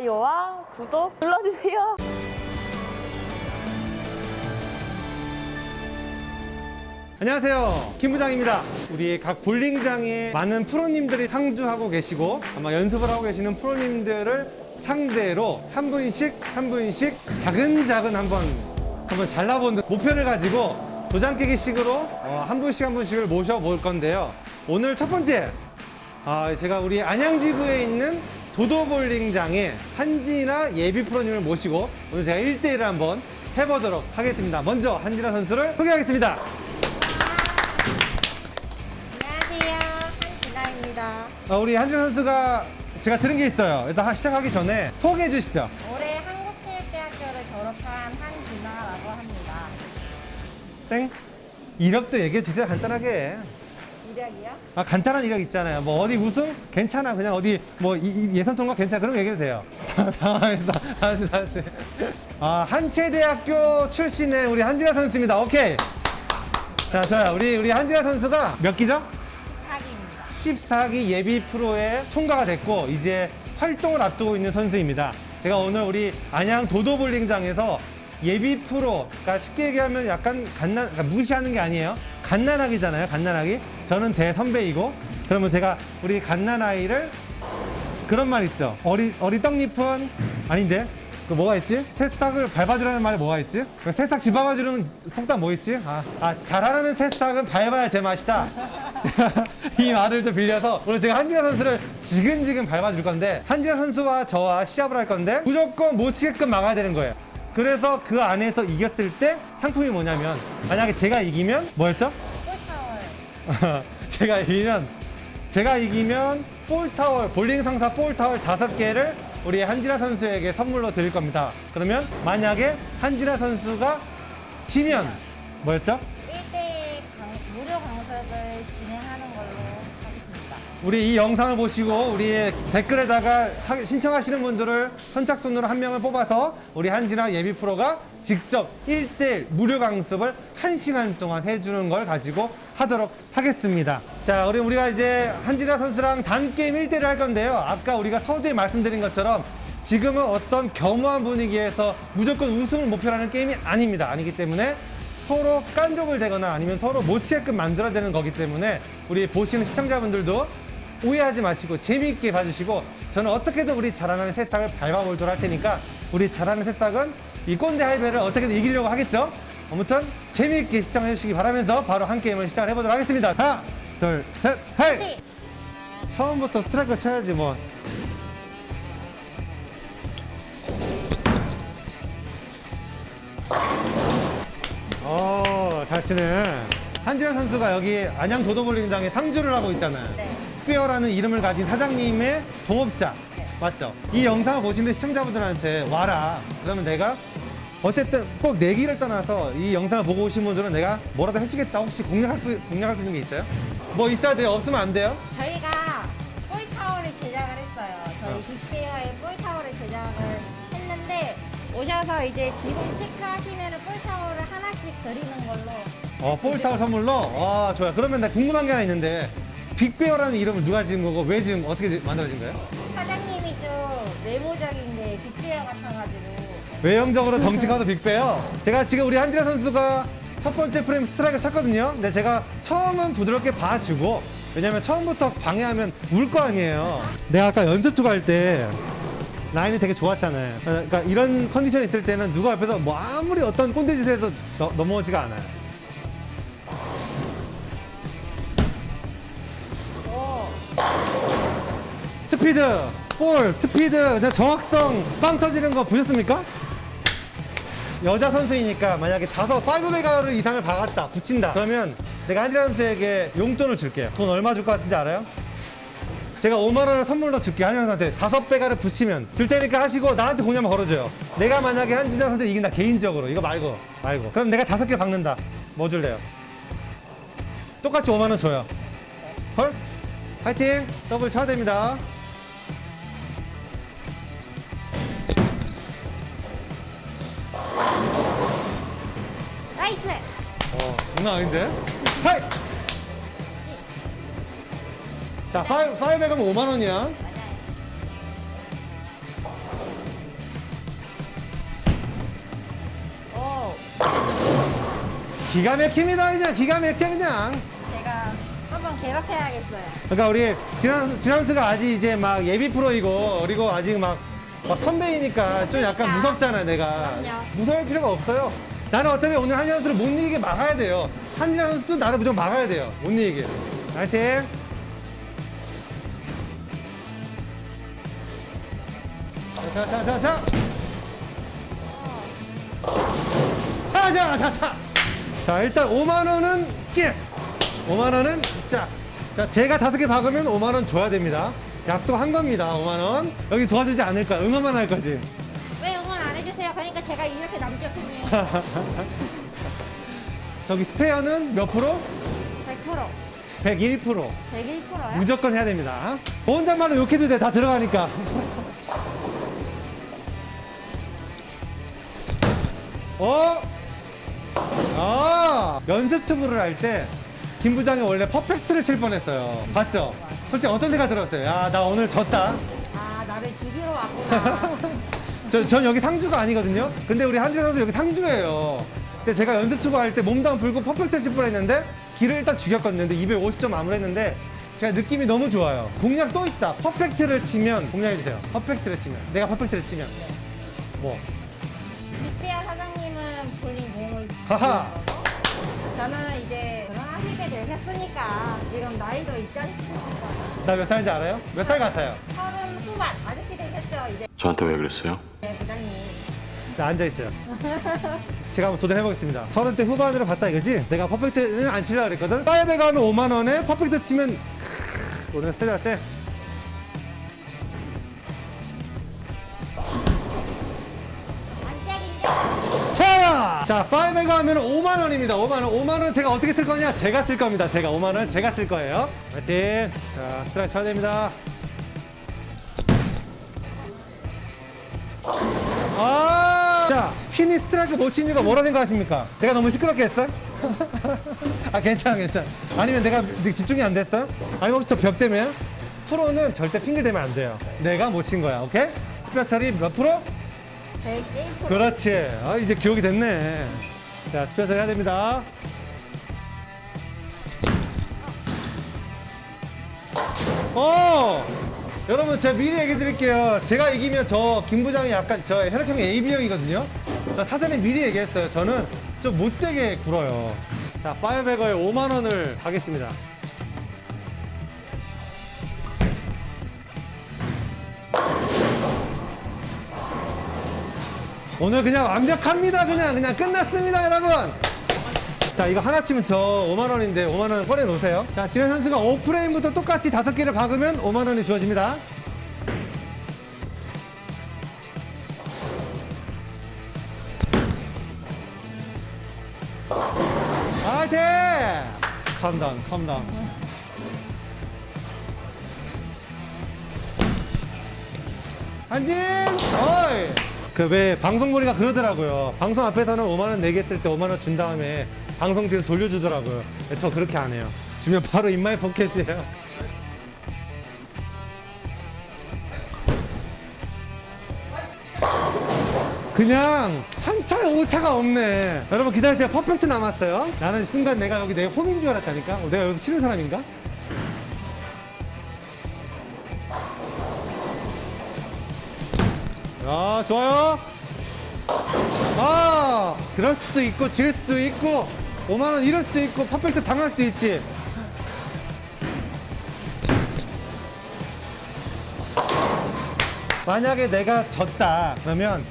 좋아요와 구독 눌러주세요. 안녕하세요. 김 부장입니다. 우리 각 볼링장에 많은 프로님들이 상주하고 계시고 아마 연습을 하고 계시는 프로님들을 상대로 한 분씩 한 분씩 차근차근 한번 한번 잘라보는 목표를 가지고 도장 깨기식으로 어, 한 분씩 한 분씩을 모셔볼 건데요. 오늘 첫 번째 아, 제가 우리 안양지구에 있는 도도볼링장에 한진아 예비 프로님을 모시고 오늘 제가 1대1을 한번 해보도록 하겠습니다. 먼저 한진아 선수를 소개하겠습니다. 안녕하세요. 한진아입니다. 어, 우리 한진 선수가 제가 들은 게 있어요. 일단 하- 시작하기 전에 소개해 주시죠. 올해 한국체육대학교를 졸업한 한진아라고 합니다. 땡. 이력도 얘기해 주세요. 간단하게. 이력이요? 아, 간단한 이력 있잖아요. 뭐 어디 우승 괜찮아. 그냥 어디 뭐 이- 이 예선 통과 괜찮아. 그런 거 얘기해 주세요. 당황했다. 다시 다시. 아, 한체대학교 출신의 우리 한진아 선수입니다. 오케이. 자, 좋아요. 우리 우리 한진아 선수가 몇 기죠? 14기입니다. 14기 예비 프로에 통과가 됐고 이제 활동을 앞두고 있는 선수입니다. 제가 오늘 우리 안양 도도볼링장에서 예비 프로, 그러니까 쉽게 얘기하면 약간 갓난, 그러니까 무시하는 게 아니에요. 갓난아기잖아요, 갓난아기. 저는 대선배이고, 그러면 제가 우리 갓난아이를 그런 말 있죠. 어리, 어리 떡잎은 아닌데? 그 뭐가 있지? 새싹을 밟아주라는 말이 뭐가 있지? 그 새싹 집어가주는 속담 뭐 있지? 아, 아 자라나는 새싹은 밟아야 제맛이다. 이 말을 좀 빌려서 오늘 제가 한진아 선수를 지근지근 밟아줄 건데 한진아 선수와 저와 시합을 할 건데 무조건 못 치게끔 막아야 되는 거예요. 그래서 그 안에서 이겼을 때 상품이 뭐냐면 만약에 제가 이기면 뭐였죠? 폴타월. 제가 이기면 제가 이기면 볼타월 볼링 상사 볼타월 다섯 개를 우리 한진아 선수에게 선물로 드릴 겁니다. 그러면 만약에 한진아 선수가 지면 뭐였죠? 1대1 강, 무료 강습을 진행하는 걸로 하겠습니다. 우리 이 영상을 보시고 우리 댓글에다가 하- 신청하시는 분들을 선착순으로 한 명을 뽑아서 우리 한진아 예비 프로가 직접 1대1 무료 강습을 1시간 동안 해주는 걸 가지고 하도록 하겠습니다. 자, 우리 우리가 이제 한진아 선수랑 단 게임 1대1을 할 건데요. 아까 우리가 서두에 말씀드린 것처럼 지금은 어떤 겸허한 분위기에서 무조건 우승을 목표로 하는 게임이 아닙니다. 아니기 때문에 서로 깐족을 대거나 아니면 서로 못 치게끔 만들어야 되는 거기 때문에 우리 보시는 시청자분들도 오해하지 마시고 재미있게 봐주시고 저는 어떻게든 우리 잘하는 새싹을 밟아보도록 할 테니까 우리 잘하는 새싹은 이 꼰대 할배를 어떻게든 이기려고 하겠죠? 아무튼 재미있게 시청해 주시기 바라면서 바로 한 게임을 시작을 해보도록 하겠습니다. 하나, 둘, 셋, 헤이! 네. 처음부터 스트라이크 쳐야지 뭐. 어, 잘 치네. 한지현 선수가 여기 안양 도도볼링장에 상주를 하고 있잖아요. 네. 특별하는 이름을 가진 사장님의 동업자. 맞죠? 이 영상을 보시는 시청자분들한테 와라. 그러면 내가 어쨌든 꼭 내기를 떠나서 이 영상을 보고 오신 분들은 내가 뭐라도 해주겠다. 혹시 공략할 수, 공략할 수 있는 게 있어요? 뭐 있어야 돼요? 없으면 안 돼요? 저희가 폴타월을 제작을 했어요. 저희 어. 빅페어에 폴타월을 제작을 했는데 오셔서 이제 지금 체크하시면 폴타월을 하나씩 드리는 걸로 어, 포울타월 선물로? 와, 좋아요. 그러면 나 궁금한 게 하나 있는데, 빅베어라는 이름을 누가 지은 거고, 왜 지은, 어떻게 만들어진 거예요? 사장님이 좀 외모적인 게 빅페어 같아가지고 외형적으로 덩치가 더 빅베어. 제가 지금 우리 한지라 선수가 첫 번째 프레임 스트라이크 쳤거든요. 근데 제가 처음은 부드럽게 봐주고, 왜냐면 처음부터 방해하면 울 거 아니에요. 내가 아까 연습 투구 할 때, 라인이 되게 좋았잖아요. 그러니까 이런 컨디션 있을 때는 누가 옆에서 뭐 아무리 어떤 꼰대 짓을 해서 너- 넘어오지가 않아요. 오 스피드, 볼, 스피드, 정확성, 빵 터지는 거 보셨습니까? 여자 선수이니까 만약에 다섯, 파이브 메가를 이상을 박았다, 붙인다. 그러면 내가 한지라 선수에게 용돈을 줄게요. 돈 얼마 줄 것 같은지 알아요? 제가 5만 원을 선물로 줄게 한지라 선수한테 다섯 배가를 붙이면 줄 테니까 하시고 나한테 공약만 걸어줘요. 내가 만약에 한지라 선수 이긴다 개인적으로 이거 말고 말고 그럼 내가 다섯 개 박는다. 뭐 줄래요? 똑같이 5만 원 줘요. 헐? 파이팅! 더블 쳐야 됩니다. 나이스. 어, 누나 아닌데? 하이. 자, 사이 사이 배가면 5만 원이야. 오. 기가 막힙니다 그냥 기가 막혀 그냥. 제가 한번 괴롭혀야겠어요. 그러니까 우리 지난 지난수가 아직 이제 막 예비 프로이고 그리고 아직 막, 막 선배이니까 좀 약간 그러니까. 무섭잖아 내가. 그럼요. 무서울 필요가 없어요. 나는 어차피 오늘 한지 선수를 못 이기게 막아야 돼요. 한지란 선수도 나를 무조건 막아야 돼요. 못 이기게. 파이팅! 자 자 자자. 하자 자 자. 자 일단 5만 원은 끼 5만 원은 자, 자 제가 다섯 개 박으면 5만 원 줘야 됩니다. 약속한 겁니다 5만 원. 여기 도와주지 않을 거야 응원만 할 거지 제가 이렇게 남겨편이에요. 저기 스페어는 몇 프로? 100%. 101% 101%요? 무조건 해야 됩니다 혼잣말로 욕해도 돼 다 들어가니까 어? 아 연습 투구를 할 때 김 부장이 원래 퍼펙트를 칠 뻔했어요 봤죠? 솔직히 어떤 생각 들었어요? 야 나 오늘 졌다 아, 나를 죽이러 왔구나. 저, 전 여기 상주가 아니거든요. 근데 우리 한지라 선수 여기 상주예요. 근데 제가 연습 투구 할 때 몸담 불고 퍼펙트를 칠 뻔했는데 길을 일단 죽였거든요. 근데 250점 마무리했는데 제가 느낌이 너무 좋아요. 공략 또 있다. 퍼펙트를 치면 공략해 주세요. 퍼펙트를 치면 내가 퍼펙트를 치면 뭐 빅베아 사장님은 볼링 공을 하하. 저는 이제 결혼하실 때 되셨으니까 지금 나이도 있지 않습니까? 나 몇 살인지 알아요? 몇 살 같아요? 서른 후반 아저씨? 이제 저한테 왜 그랬어요? 네, 부장님. 나 앉아 있어요. 제가 한번 도전해 보겠습니다. 서른 대 후반으로 봤다 이거지? 내가 퍼펙트는 안 치려고 그랬거든. 파이브에 가면 5만 원에 퍼펙트 치면 크으, 오늘 세다 세. 반짝인데 자, 자, 5에 가면 5만 원입니다. 5만 원. 5만 원 제가 어떻게 쓸 거냐? 제가 쓸 겁니다. 제가 5만 원 제가 쓸 거예요. 파이팅. 자, 스트라이크 쳐야 됩니다. 아, 자, 핀이 스트라이크 못 친 이유가 뭐라 생각하십니까? 내가 너무 시끄럽게 했어? 아, 괜찮아, 괜찮아. 아니면 내가 집중이 안 됐어? 아니면 혹시 저 벽 때문에? 프로는 절대 핑계 대면 안 돼요. 내가 못 친 거야, 오케이? 스페어 처리 몇 프로? 101%. 그렇지. 아, 이제 기억이 됐네. 자, 스페셜 해야 됩니다. 어! 여러분, 제가 미리 얘기 드릴게요. 제가 이기면 저 김 부장이 약간 저 혈액형이 AB형이거든요. 저 사전에 미리 얘기했어요. 저는 좀 못되게 굴어요. 자, 파이어베거에 5만원을 가겠습니다. 오늘 그냥 완벽합니다. 그냥 그냥 끝났습니다, 여러분. 자, 이거 하나 치면 저 5만 원인데 5만 원 꺼내 놓으세요. 자, 지현 선수가 5프레임부터 똑같이 다섯 개를 박으면 5만 원이 주어집니다. 파이팅! 컴다운, 컴다운. 한진! 어이! 그 왜 방송거리가 그러더라고요. 방송 앞에서는 5만 원 내겠을 때 5만 원 준 다음에 방송 뒤에서 돌려주더라고요. 저 그렇게 안 해요. 주면 바로 인마이 포켓이에요. 그냥 한 차에 오차가 없네. 여러분 기다리세요. 퍼펙트 남았어요. 나는 순간 내가 여기 내 홈인 줄 알았다니까. 어, 내가 여기서 치는 사람인가? 야, 좋아요. 아, 그럴 수도 있고, 질 수도 있고, 5만원 이럴 수도 있고, 퍼펙트 당할 수도 있지. 만약에 내가 졌다, 그러면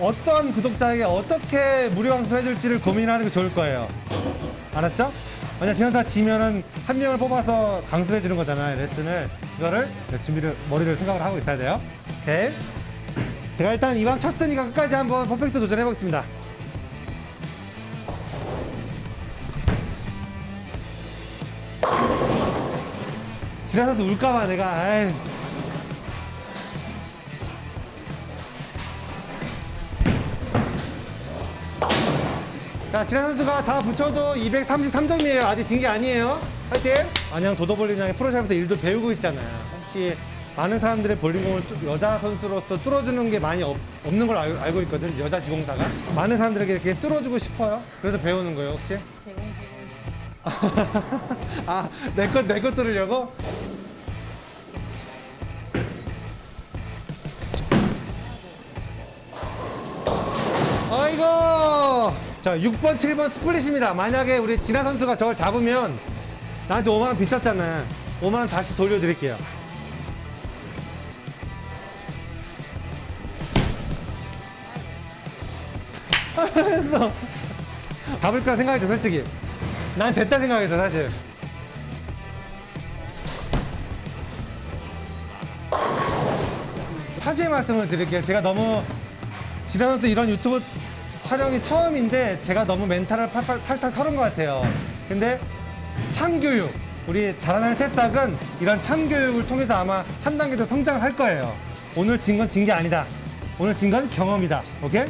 어떤 구독자에게 어떻게 무료 강수 해줄지를 고민하는 게 좋을 거예요. 알았죠? 만약 지원사 지면은 한 명을 뽑아서 강수해 주는 거잖아요, 레슨을. 이거를 준비를, 머리를 생각을 하고 있어야 돼요. 오케이. 제가 일단 이왕 쳤으니까 끝까지 한번 퍼펙트 도전해 보겠습니다. 지나서서 울까봐 내가 아이. 자, 지난 선수가 다 붙여도 233점이에요. 아직 진 게 아니에요. 화이팅! 안녕 도도볼린 양의 프로샵에서 일도 배우고 있잖아요. 혹시 많은 사람들의 볼링공을 뚜- 여자 선수로서 뚫어주는 게 많이 없, 없는 걸 알, 알고 있거든 여자 지공사가 많은 사람들에게 이렇게 뚫어주고 싶어요 그래서 배우는 거예요 혹시? 제공 보고 싶어. 아, 내 것, 내것 들으려고? 아이고! 자, 6번, 7번 스플릿입니다. 만약에 우리 진아 선수가 저걸 잡으면 나한테 5만원 비쌌잖아. 5만원 다시 돌려드릴게요. 하면서 잡을까 생각했죠, 솔직히. 난 됐다 생각했어, 사실. 사죄의 말씀을 드릴게요. 제가 너무 지나면서 이런 유튜브 촬영이 처음인데 제가 너무 멘탈을 팔팔 탈탈 털은 것 같아요. 근데 참교육, 우리 자라나는 새싹은 이런 참교육을 통해서 아마 한 단계 더 성장을 할 거예요. 오늘 진 건 진 게 아니다. 오늘 진 건 경험이다. 오케이?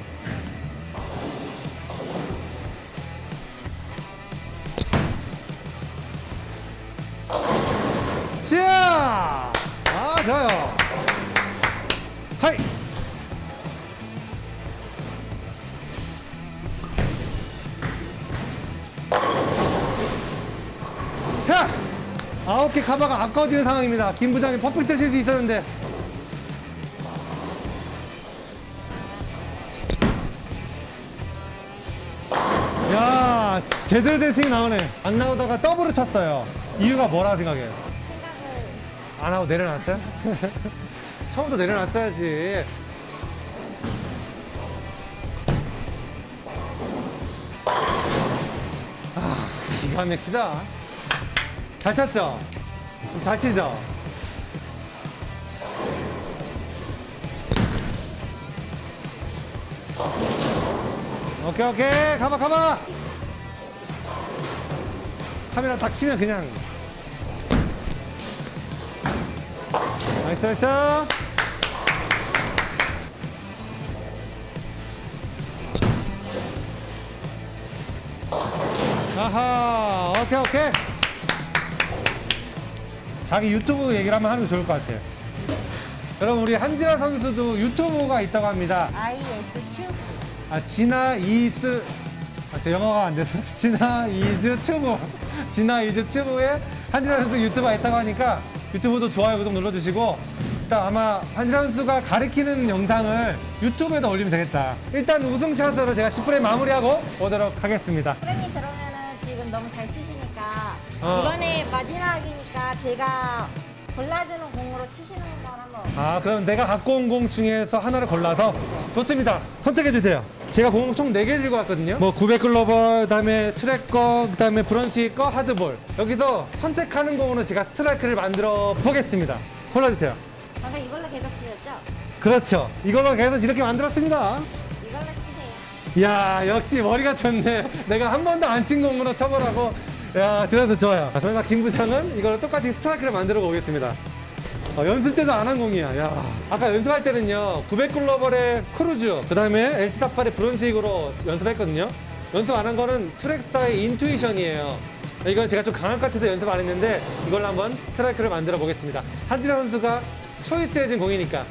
시야! 아, 좋아요. 하이! 개 카바가 아까워지는 상황입니다. 김 부장이 퍼펙트를 칠 수 있었는데. 야, 제대로 된 스윙 나오네. 안 나오다가 더블을 쳤어요. 이유가 뭐라 생각해요? 생각을 안 하고 내려놨어요? 처음부터 내려놨어야지. 아, 기가 막히다. 잘 쳤죠? 잘 치죠? 오케이, 오케이. 가봐, 가봐. 카메라 다 키면 그냥 나이스 나이스 아하 오케이 오케이 자기 유튜브 얘기를 한번 하는 게 좋을 것 같아요. 여러분 우리 한진아 선수도 유튜브가 있다고 합니다. IS 튜브. 아 진아 이스 아, 제 영어가 안 돼서. 진아 이즈 튜브. 진아 이즈 튜브에 한진아 선수 유튜브가 있다고 하니까 유튜브도 좋아요 구독 눌러주시고. 일단 아마 한진아 선수가 가리키는 영상을 유튜브에다 올리면 되겠다. 일단 우승샷으로 제가 10분에 마무리하고 오도록 하겠습니다. 그러면 은 지금 너무 잘 치시니까 어. 이번에 마지막이니까 제가 골라주는 공으로 치시는 걸 한번. 아 그럼 내가 갖고 온 공 중에서 하나를 골라서? 좋습니다. 선택해 주세요. 제가 공총 4개 들고 왔거든요. 뭐 900 글로벌 그다음에 트랙 거 그다음에 브런스위 거 하드볼. 여기서 선택하는 공으로 제가 스트라이크를 만들어 보겠습니다. 골라주세요. 방금 이걸로 계속 치셨죠? 그렇죠. 이걸로 계속 이렇게 만들었습니다 야 역시 머리가 좋네 내가 한 번도 안 친 공으로 쳐보라고 야 그래서 좋아요 자, 그러나 김 부장은 이걸로 똑같이 스트라이크를 만들어 보겠습니다 어, 연습 때도 안 한 공이야. 야. 아까 연습할 때는요, 900 글로벌의 크루즈, 그 다음에 LT48의 브론스익으로 연습했거든요. 연습 안 한 거는 트랙스타의 인투이션이에요. 이건 제가 좀 강할 것 같아서 연습 안 했는데, 이걸로 한번 스트라이크를 만들어 보겠습니다. 한진아 선수가 초이스해진 공이니까.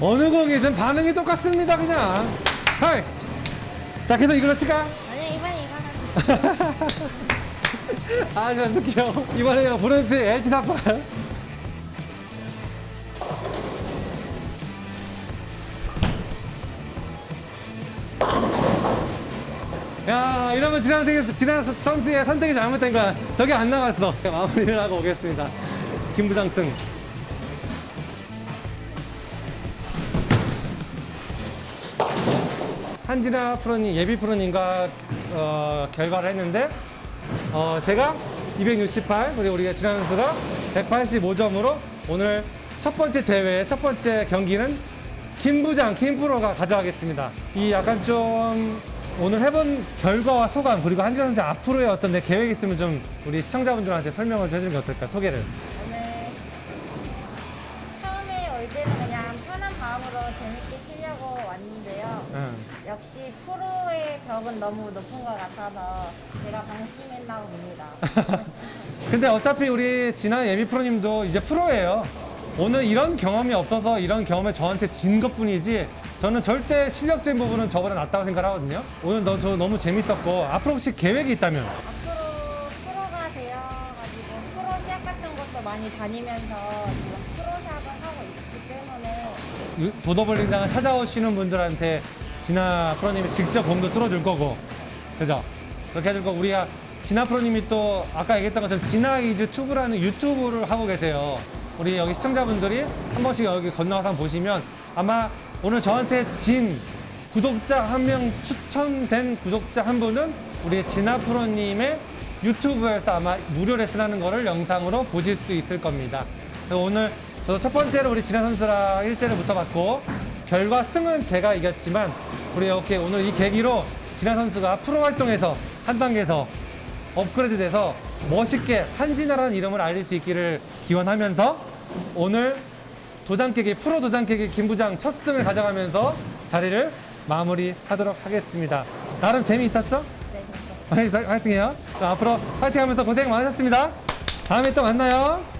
어느 공이든 반응이 똑같습니다, 그냥. 하이. 자, 그래서 이걸로 칠까? 아니 이번에 이거는 아, 저 느껴. 이번에요, 브론스 LT 48. 야, 이러면 지난 선수, 지난 선수의 선택이 잘못된 거야. 저기 안 나갔어. 마무리를 하고 오겠습니다. 김부장 승. 한진아 프로님, 예비 프로님과 어, 결과를 했는데, 어, 제가 268, 그리고 우리가 지난 선수가 185점으로 오늘 첫 번째 대회, 첫 번째 경기는 김 부장, 김 프로가 가져가겠습니다. 이 약간 좀 오늘 해본 결과와 소감, 그리고 한진아 선수 앞으로의 어떤 내 계획 있으면 좀 우리 시청자분들한테 설명을 좀 해주는 게 어떨까, 소개를. 재밌게 치려고 왔는데요. 응. 역시 프로의 벽은 너무 높은 것 같아서 제가 방심했나 봅니다. 근데 어차피 우리 진아 예비 프로님도 이제 프로예요. 오늘 이런 경험이 없어서 이런 경험에 저한테 진 것뿐이지 저는 절대 실력적인 부분은 저보다 낫다고 생각하거든요. 오늘 너, 저 너무 재밌었고 앞으로 혹시 계획이 있다면 앞으로 프로가 되어가지고 프로 시합 같은 것도 많이 다니면서 지금 도더블링장을 찾아오시는 분들한테 진아 프로님이 직접 공도 뚫어줄 거고 그죠? 그렇게 해줄 거고 우리가 진아 프로님이 또 아까 얘기했던 것처럼 진아 이즈 튜브라는 유튜브를 하고 계세요 우리 여기 시청자분들이 한 번씩 여기 건너와서 한번 보시면 아마 오늘 저한테 진 구독자 한 명 추천된 구독자 한 분은 우리 진아 프로님의 유튜브에서 아마 무료 레슨하는 거를 영상으로 보실 수 있을 겁니다. 오늘 저도 첫 번째로 우리 진아 선수랑 1대를 붙어봤고 결과 승은 제가 이겼지만 우리 이렇게 오늘 이 계기로 진아 선수가 프로 활동에서 한 단계 더 업그레이드 돼서 멋있게 한진아라는 이름을 알릴 수 있기를 기원하면서 오늘 도장깨기 프로 도장깨기 김부장 첫 승을 가져가면서 자리를 마무리하도록 하겠습니다. 나름 재미있었죠? 네, 재밌었어요. 화이팅, 화이팅해요. 자, 앞으로 화이팅하면서 고생 많으셨습니다. 다음에 또 만나요.